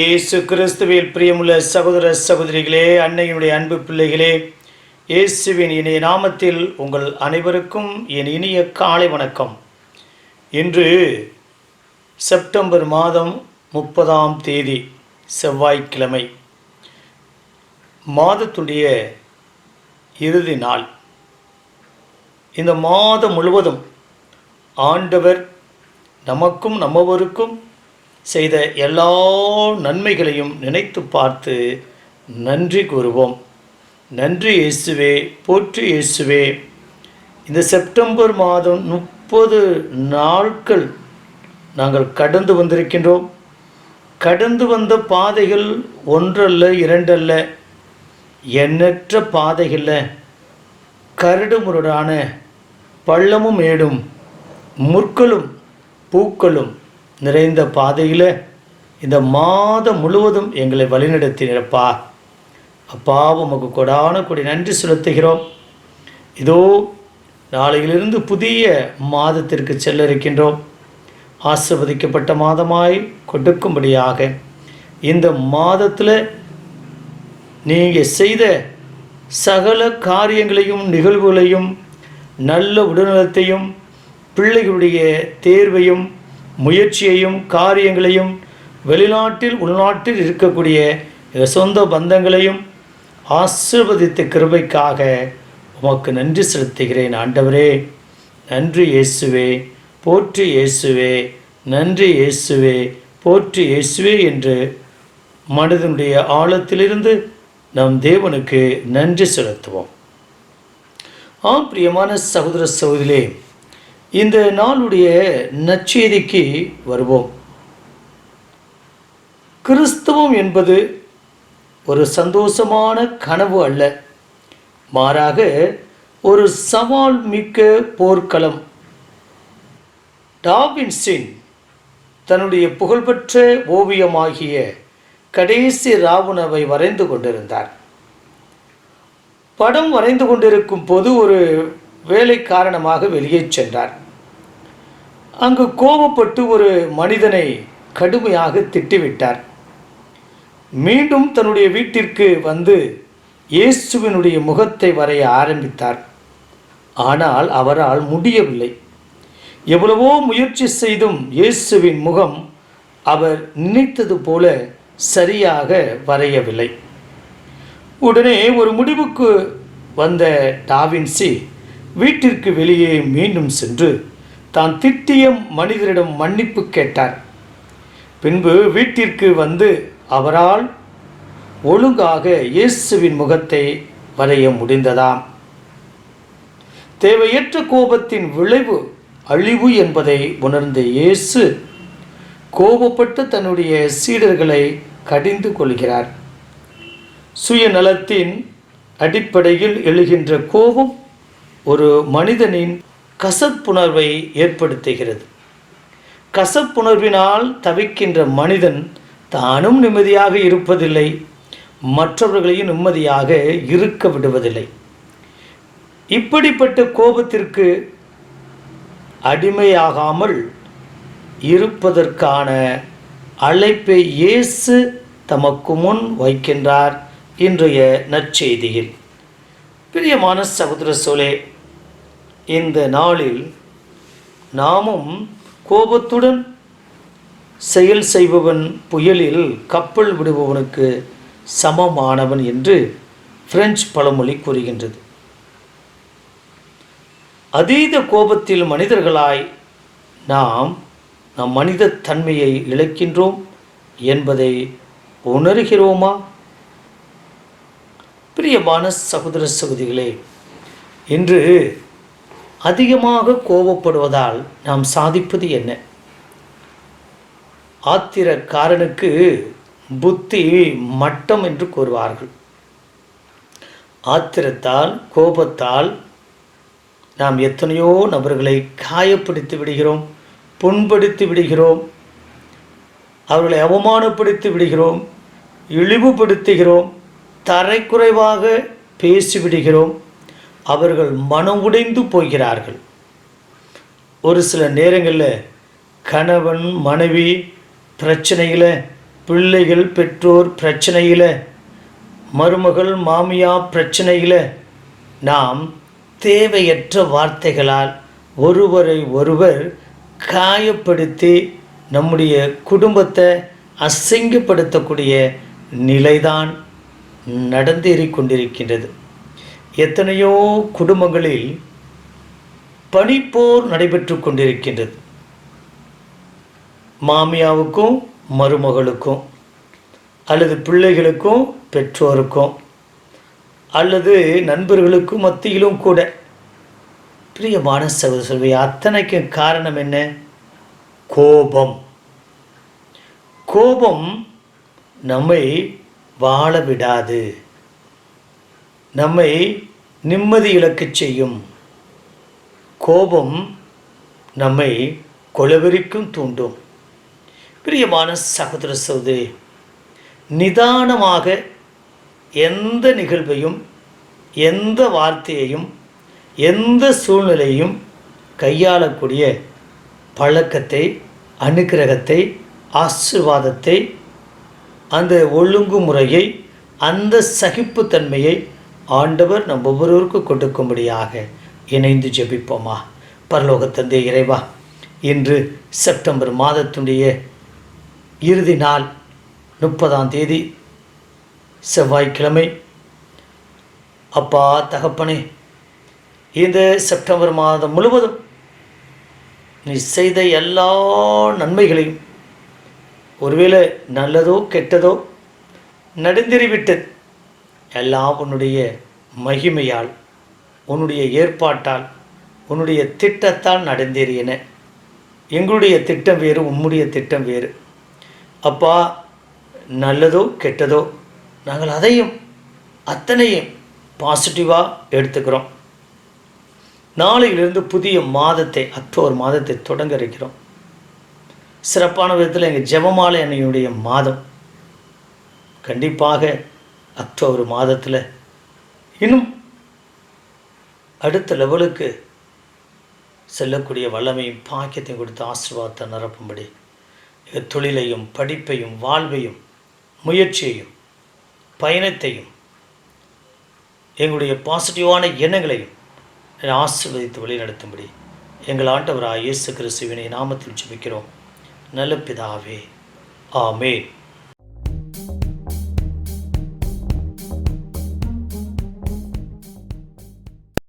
இயேசு கிறிஸ்துவில் பிரியமுள்ள சகோதர சகோதரிகளே அன்னையினுடைய அன்பு பிள்ளைகளே இயேசுவின் இணைய நாமத்தில் உங்கள் அனைவருக்கும் என் இனிய காலை வணக்கம். இன்று செப்டம்பர் மாதம் முப்பதாம் தேதி செவ்வாய்க்கிழமை மாதத்துடைய இறுதி நாள். இந்த மாதம் முழுவதும் ஆண்டவர் நமக்கும் நம்மவருக்கும் செய்த எல்லா நன்மைகளையும் நினைத்து பார்த்து நன்றி கூறுவோம். நன்றி இயேசுவே போற்றி இயேசுவே. இந்த செப்டம்பர் மாதம் முப்பது நாட்கள் நாங்கள் கடந்து வந்திருக்கின்றோம். கடந்து வந்த பாதைகள் ஒன்றல்ல இரண்டல்ல எண்ணற்ற பாதைகளில் கரடுமுரடான பள்ளமும் மேடும் முற்களும் பூக்களும் நிறைந்த பாதையில் இந்த மாதம் முழுவதும் எங்களை வழிநடத்தினப்பா அப்பா உமக்கு கொடான கொடி நன்றி செலுத்துகிறோம். இதோ நாளையிலிருந்து புதிய மாதத்திற்கு செல்ல இருக்கின்றோம் ஆசிர்வதிக்கப்பட்ட மாதமாய் கொடுக்கும்படியாக இந்த மாதத்தில் நீங்கள் செய்த சகல காரியங்களையும் நிகழ்வுகளையும் நல்ல உடல்நலத்தையும் பிள்ளைகளுடைய தேர்வையும் முயற்சியையும் காரியங்களையும் வெளிநாட்டில் உள்நாட்டில் இருக்கக்கூடிய சொந்த பந்தங்களையும் ஆசிர்வதித்த கிருபைக்காக உமக்கு நன்றி செலுத்துகிறேன் ஆண்டவரே. நன்றி இயேசுவே போற்று இயேசுவே நன்றி இயேசுவே போற்று இயேசுவே என்று மனதினுடைய ஆழத்திலிருந்து நம் தேவனுக்கு நன்றி செலுத்துவோம். ஆம் பிரியமான சகோதர சகோதரிலே இந்த நாளுடைய நச்செய்திக்கு வருவோம். கிறிஸ்தவம் என்பது ஒரு சந்தோஷமான கனவு அல்ல. மாறாக ஒரு சவால் மிக்க போர்க்களம். டாபின்ஸின் தன்னுடைய புகழ்பெற்ற ஓவியமாகிய கடைசி ராவணவை வரைந்து கொண்டிருந்தார். படம் வரைந்து கொண்டிருக்கும் போது ஒரு வேலை காரணமாக வெளியே சென்றார். அங்கு கோபப்பட்டு ஒரு மனிதனை கடுமையாக திட்டிவிட்டார். மீண்டும் தன்னுடைய வீட்டிற்கு வந்து இயேசுவினுடைய முகத்தை வரைய ஆரம்பித்தார். ஆனால் அவரால் முடியவில்லை. எவ்வளவோ முயற்சி செய்தும் இயேசுவின் முகம் அவர் நினைத்தது போல சரியாக வரையவில்லை. உடனே ஒரு முடிவுக்கு வந்த டாவின்சி வீட்டிற்கு வெளியே மீண்டும் சென்று தான் திட்டிய மனிதரிடம் மன்னிப்பு கேட்டார். பின்பு வீட்டிற்கு வந்து அவரால் ஒழுங்காக இயேசுவின் முகத்தை வரைய முடிந்ததாம். தேவையற்ற கோபத்தின் விளைவு அழிவு என்பதை உணர்ந்த இயேசு கோபப்பட்டு தன்னுடைய சீடர்களை கடிந்து கொள்கிறார். சுயநலத்தின் அடிப்படையில் எழுகின்ற கோபம் ஒரு மனிதனின் கசப்புணர்வை ஏற்படுத்துகிறது. கசப்புணர்வினால் தவிக்கின்ற மனிதன் தானும் நிம்மதியாக இருப்பதில்லை மற்றவர்களையும் நிம்மதியாக இருக்க விடுவதில்லை. இப்படிப்பட்ட கோபத்திற்கு அடிமையாகாமல் இருப்பதற்கான அழைப்பை இயேசு தமக்கு முன் வைக்கின்றார் இன்றைய நற்செய்தியில். பிரியமான சகோதர சோலே இந்த நாளில் நாமும் கோபத்துடன் செயல் செய்பவன் புயலில் கப்பல் விடுபவனுக்கு சமமானவன் என்று பிரெஞ்சு பழமொழி கூறுகின்றது. அதீத கோபத்தில் மனிதர்களாய் நாம் நம் மனித தன்மையை இழக்கின்றோம் என்பதை உணர்கிறோமா? பிரியமான சகோதர சகோதரிகளே இன்று அதிகமாக கோபப்படுவதால் நாம் சாதிப்பது என்ன? ஆத்திரக்காரனுக்கு புத்தி மட்டம் என்று கூறுவார்கள். ஆத்திரத்தால் கோபத்தால் நாம் எத்தனையோ நபர்களை காயப்படுத்தி விடுகிறோம் புண்படுத்தி விடுகிறோம் அவர்களை அவமானப்படுத்தி விடுகிறோம் இழிவுபடுத்துகிறோம் தரைக்குறைவாக பேசிவிடுகிறோம். அவர்கள் மனம் உடைந்து போகிறார்கள். ஒரு சில நேரங்களில் கணவன் மனைவி பிரச்சனையில் பிள்ளைகள் பெற்றோர் பிரச்சனையில் மருமகள் மாமியா பிரச்சனையில் நாம் தேவையற்ற வார்த்தைகளால் ஒருவரை ஒருவர் காயப்படுத்தி நம்முடைய குடும்பத்தை அசிங்கப்படுத்தக்கூடிய நிலைதான் நடந்தேறிக் கொண்டிருக்கின்றது எத்தனையோ குடும்பங்களில் பனிப்போர் நடைபெற்று கொண்டிருக்கின்றது. மாமியாவுக்கும் மருமகளுக்கும் அல்லது பிள்ளைகளுக்கும் பெற்றோருக்கும் அல்லது நண்பர்களுக்கும் மத்தியிலும் கூட பிரியமான சகோதர சொல்வி அத்தனைக்கும் காரணம் என்ன? கோபம். கோபம் நம்மை வாழ விடாது நம்மை நிம்மதி இழக்கச் செய்யும். கோபம் நம்மை கொலவெறிக்கும் தூண்டும். பிரியமான சகோதர சகோதரி நிதானமாக எந்த நிகழ்வையும் எந்த வார்த்தையையும் எந்த சூழ்நிலையும் கையாளக்கூடிய பழக்கத்தை அனுக்கிரகத்தை ஆசிர்வாதத்தை அந்த ஒழுங்கு முறையை அந்த சகிப்புத்தன்மையை ஆண்டவர் நம் ஒவ்வொருவருக்கும் கொடுக்கும்படியாக இணைந்து ஜெபிப்போமா? பரலோகத்தந்தே இறைவா இன்று செப்டம்பர் மாதத்துடைய இறுதி நாள் முப்பதாம் தேதி செவ்வாய்க்கிழமை. அப்பா தகப்பனே இந்த செப்டம்பர் மாதம் முழுவதும் நீ செய்த எல்லா நன்மைகளையும் ஒருவேளை நல்லதோ கெட்டதோ நடந்தேறிவிட்டது எல்லாம் உன்னுடைய மகிமையால் உன்னுடைய ஏற்பாட்டால் உன்னுடைய திட்டத்தால் நடந்தேறியன. எங்களுடைய திட்டம் வேறு உம்முடைய திட்டம் வேறு. அப்பா நல்லதோ கெட்டதோ நாங்கள் அதையும் அத்தனையும் பாசிட்டிவாக எடுத்துக்கிறோம். நாளையிலிருந்து புதிய மாதத்தை அக்டோபர் மாதத்தை தொடங்க இருக்கிறோம். சிறப்பான விதத்தில் எங்கள் ஜெபமாலை அன்னையுடைய மாதம். கண்டிப்பாக அக்டோபர் மாதத்தில் இன்னும் அடுத்த லெவலுக்கு செல்லக்கூடிய வல்லமையும் பாக்கியத்தையும் கொடுத்து ஆசீர்வாதத்தை நிரப்பும்படி எங்கள் தொழிலையும் படிப்பையும் வாழ்வையும் முயற்சியையும் பயணத்தையும் எங்களுடைய பாசிட்டிவான எண்ணங்களையும் ஆசீர்வதித்து வழிநடத்தும்படி எங்கள் ஆண்டவராக இயேசு கிறிஸ்துவினை நாமத்தில் ஜெபிக்கிறோம். நல்ல பிதாவே. ஆமென்.